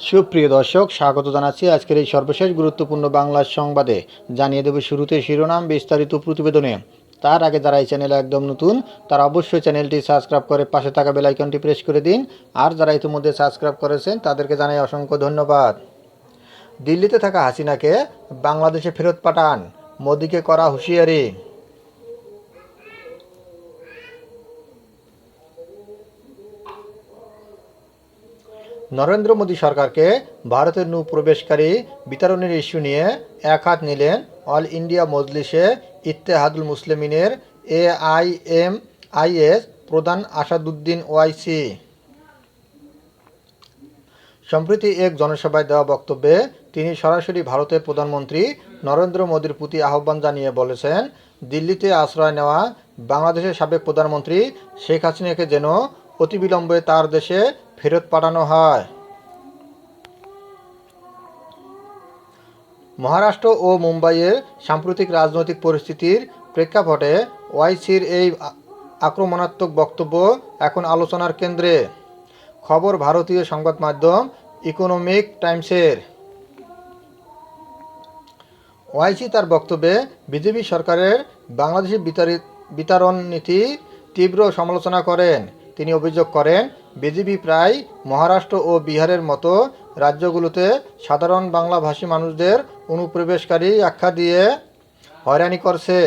সুপ্রিয় দর্শক, স্বাগত জানাচ্ছি আজকের এই সর্বশেষ গুরুত্বপূর্ণ বাংলা সংবাদে। জানিয়ে দেব শুরুতে শিরোনাম, বিস্তারিত প্রতিবেদনে। তার আগে যারা এই চ্যানেলে একদম নতুন, তারা অবশ্যই চ্যানেলটি সাবস্ক্রাইব করে পাশে থাকা বেল আইকনটি প্রেস করে দিন। আর যারা ইতিমধ্যে সাবস্ক্রাইব করেছেন, তাদেরকে জানাই অসংখ্য ধন্যবাদ। দিল্লিতে থাকা হাসিনাকে বাংলাদেশে ফেরত পাঠান, মোদিকে করা হুঁশিয়ারি। নরেন্দ্র মোদী সরকারকে ভারতের নৌ প্রবেশকারী বিতরণের ইস্যু নিয়ে এক হাত নিলেন অল ইন্ডিয়া মজলিসে Ittehadul মুসলিমিনের A I M I S প্রধান আসাদুদ্দিন ওয়াইসি। সম্প্রতি এক জনসভায় দেওয়া বক্তব্যে তিনি সরাসরি ভারতের প্রধানমন্ত্রী নরেন্দ্র মোদীর প্রতি আহ্বান জানিয়ে বলেছেন, দিল্লিতে আশ্রয় নেওয়া বাংলাদেশের সাবেক প্রধানমন্ত্রী শেখ হাসিনাকে যেন অতিবিলম্বে তার দেশে ফেরত পাঠানো হয়। মহারাষ্ট্র ও মুম্বাইয়ের সাম্প্রতিক রাজনৈতিক পরিস্থিতির প্রেক্ষাপটে ওয়াইসির এই আক্রমণাত্মক বক্তব্য এখন আলোচনার কেন্দ্রে। খবর ভারতীয় সংবাদ মাধ্যম ইকোনমিক টাইমসের। ওয়াইসি তার বক্তব্যে বিজেপি সরকারের বাংলাদেশি বিতারি- বিতরণ নীতি তীব্র সমালোচনা করেন। তিনি অভিযোগ করেন, বিজেপি প্রায় মহারাষ্ট্র ও বিহারের মতো রাজ্যগুলোতে সাধারণ বাংলাভাষী মানুষদের অনুপ্রবেশকারী আখ্যা দিয়ে হয়রানি করছে।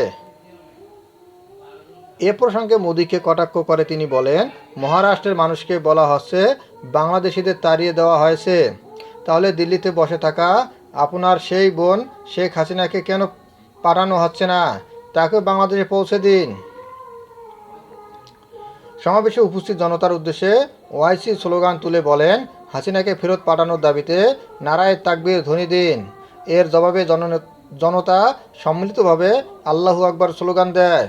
এ প্রসঙ্গে মোদীকে কটাক্ষ করে তিনি বলেন, মহারাষ্ট্রের মানুষকে বলা হচ্ছে, বাংলাদেশিদের তাড়িয়ে দেওয়া হয়েছে। তাহলে দিল্লিতে বসে থাকা আপনার সেই বোন শেখ হাসিনাকে কেন পাঠানো হচ্ছে না? তাকে বাংলাদেশে পৌঁছে দিন। সমাবেশে উপস্থিত জনতার উদ্দেশ্যে ওয়াইসি স্লোগান তুলে বলেন, হাসিনাকে ফেরত পাঠানোর দাবিতে নারায় তাকবীর ধ্বনি দিন। এর জবাবে জন, জনতা সম্মিলিতভাবে আল্লাহু আকবার স্লোগান দেয়।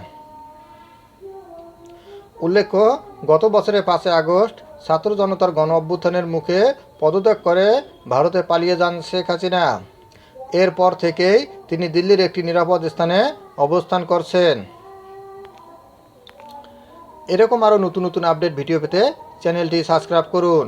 উল্লেখ্য, গত বছরের পাঁচই আগস্ট ছাত্র জনতার গণ অভ্যুত্থানের মুখে পদত্যাগ করে ভারতে পালিয়ে যান শেখ হাসিনা। এরপর থেকেই তিনি দিল্লির একটি নিরাপদ স্থানে অবস্থান করছেন। এরকম আরও নতুন নতুন আপডেট ভিডিও পেতে চ্যানেলটি সাবস্ক্রাইব করুন।